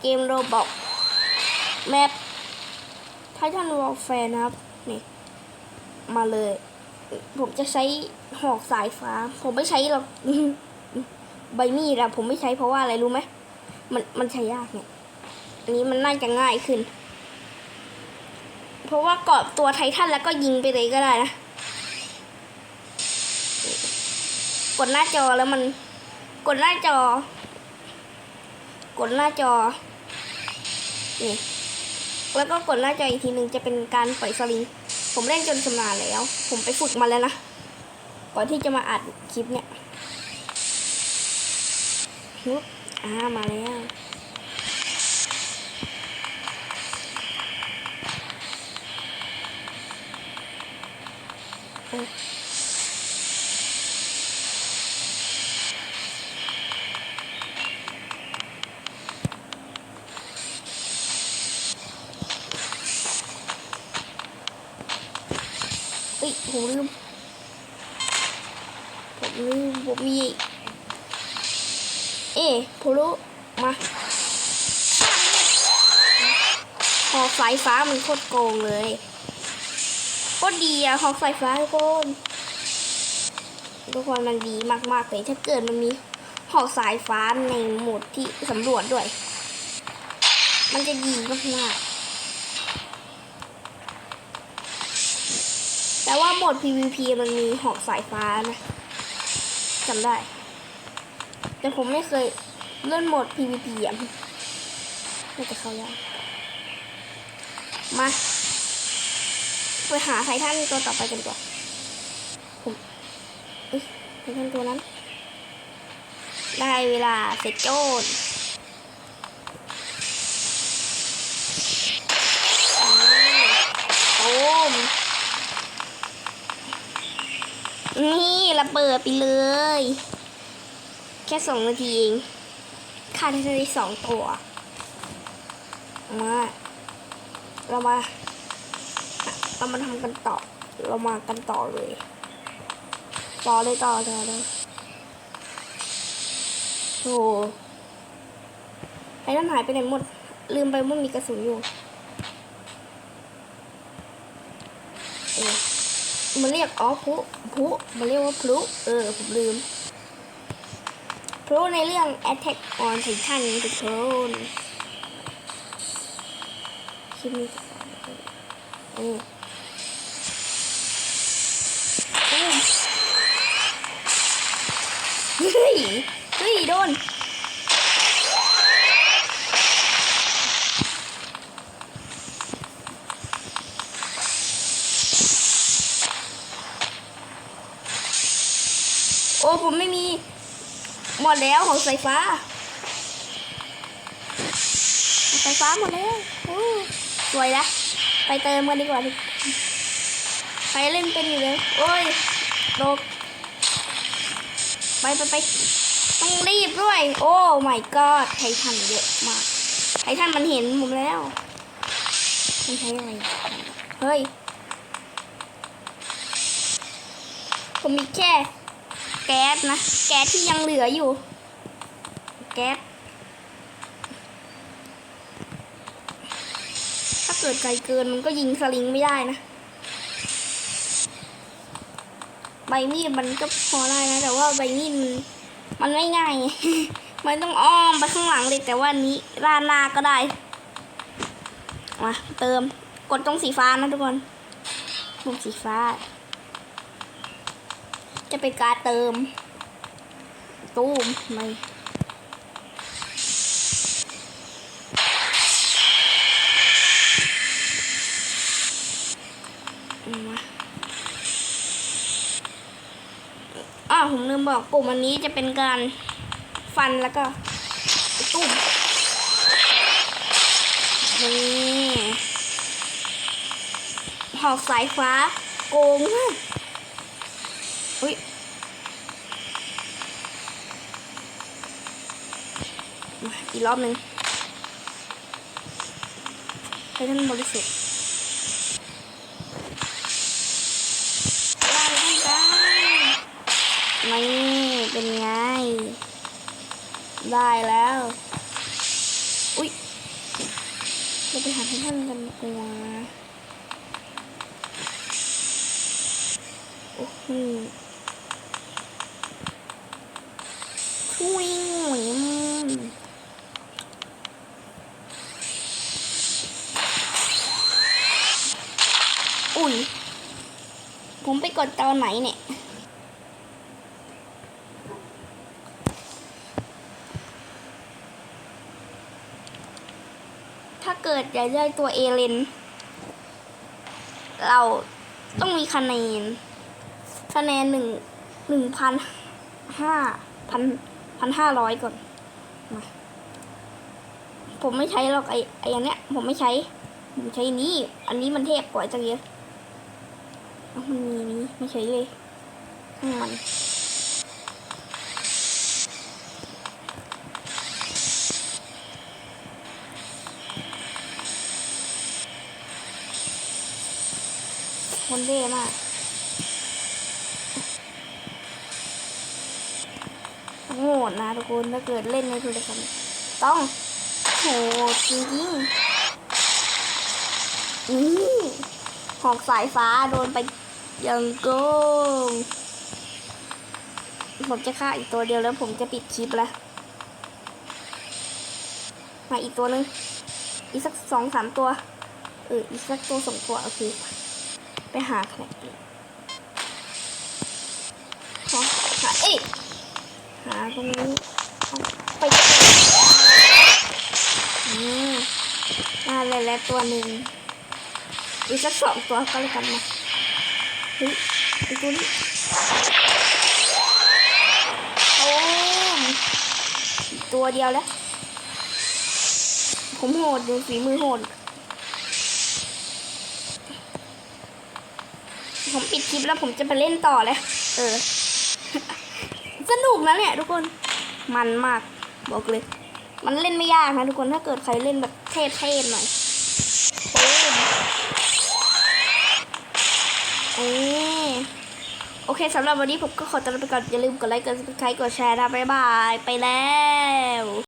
เกมโรบอกแมปไททันวอลแฟร์นะครับ นี่ มาเลย ผมจะใช้หอกสายฟ้า ผมไม่ใช้หรอกใบมีดอะผมไม่ใช้เพราะว่าอะไรรู้ไหม มันมันใช้ยากเนี่ย อันนี้มันน่าจะง่ายขึ้น เพราะว่ากาะตัวไททันแล้วก็ยิงไปเลยก็ได้นะ กดหน้าจอแล้วมัน กดหน้าจอ กดหน้าจอ นี่ แล้วก็กดหน้าจออีกทีหนึ่งจะเป็นการปล่อยสลิง ผมเล่นจนชำนาญแล้ว ผมไปฝึกมาแล้วนะ ก่อนที่จะมาอัดคลิปเนี่ยอ่ามาแล้ว ผมลืม ผมลืมผมมี เอ๊ผมรู้ มาหอกสายฟ้ามันโคตรโกงเลยโคตรดีอะหอกสายฟ้ากคนทุกคนมันดีมากๆเลยถ้าเกิดมันมีหอกสายฟ้าในโหมดที่สำรวจด้วย มันจะดีมากๆ แต่ว่าโหมด PVP มันมีหอกสายฟ้านะจำได้ แต่ผมไม่เคยเล่นโหมด PVP อะน่าจะเข้ายากมา ไปหาไททันตัวต่อไปกันกว่าผมไททันตัวนั้น ได้เวลาเสร็จโจนโอ้ม นี่ระเบิดไปเลย แค่สองนาทีเองฆ่าได้ได้สองตัว มาเรามาเรามาทำกันต่อ เรามากันต่อเลย ต่อเลยต่อต่อเลยโอ้โหไอ้นั่นหายไปไหนหมด ลืมไปว่ามีกระสุนอยู่เออ มันเรียกอ๋อพลุพลุมันเรียกว่าพลุเออผมลืมพลุในเรื่อง Attack on Titan ทุกคนคลิปนี้จะเออเอ้ยเฮ้ย เฮ้ย โดน โอ้ผมไม่มี หมดแล้วของสายฟ้าสายฟ้าหมดแล้วสวยละไปเติมกันดีกว่าดิใครเล่นเป็นอยู่เลย โอ้ยโดกไปไปไปต้องรีบด้วย โอ้ my god ไททันเยอะมากไททันมันเห็นผมแล้วมันใช้อะไร เฮ้ย ผมมีแค่ แก๊สนะ แก๊สที่ยังเหลืออยู่ แก๊ส ถ้าเกิดไกลเกินมันก็ยิงสลิงไม่ได้นะ ใบมีดมันก็พอได้นะ แต่ว่าใบมีดมันมันไม่ง่าย มันต้องอ้อมไปข้างหลังเลยแต่ว่านี้ราดหนาก็ได้ มาเติม กดตรงสีฟ้านะทุกคนตรงสีฟ้า จะเป็นการเติม ตู้มไม่มาอ้าวผมลืมบอกปุ่มอันนี้จะเป็นการฟันแล้วก็ตุ้มนี่หอกสายฟ้าโกงมาก อุ้ยมาอีกรอบหนึ่งให้ท่านบริสุทธิ์ได้ได้ได้นี่เป็นไง ได้แล้ว อุ้ยเราไปหาไททันกันดีกว่าโอ้โหช่วยหน่อยมอุ้ย ผมไปก ดตอนไหนเนี่ย ถ้าเกิดอยากได้ตัวเอเลน เราต้องมีคะแนน คะแนนหนึ่งหนึ่งพันห้าพันพันห้าร้อยก่อน มาผมไม่ใช้หรอกไอไออันเนี้ย ผมไม่ใช้ ผมใช้นี้ อันนี้มันเทพกว่าจังเยอะ มันมีนี้ไม่ใช้เลยช่างมันคนเท่มากโหดนะทุกคนถ้าเกิดเล่นในโทรศัพท์ต้องโหดจริงๆนี่ หอกสายฟ้าโดนไปยังโกงผมจะฆ่าอีกตัวเดียวแล้วผมจะปิดคลิปแล้วมาอีกตัวหนึ่งอีกสักสองสามตัว เออ อีกสักตัวสองตัวโอเค ไปหาใครดีขอหาเอ้ยหาตรงนี้เอาไปอืมมาเลยแล้วตัวหนึ่ง อีกสักสองตัวก็แล้วกันนะเฮ้ยอีกตัวนี้โอ้ตัวเดียวแล้ว ผมโหดดูฝีมือโหด ผมปิดคลิปแล้วผมจะไปเล่นต่อเลยเออ สนุกนะเนี่ยทุกคน มันมาก บอกเลย มันเล่นไม่ยากนะทุกคนถ้าเกิดใครเล่นแบบเทพๆหน่อย โอ้ยโอเคสำหรับวันนี้ผมก็ขอตัวลาไปก่อน อย่าลืมกดไลค์ กดซับสไครต์กดแชร์นะบ๊ายบาย ไปแล้ว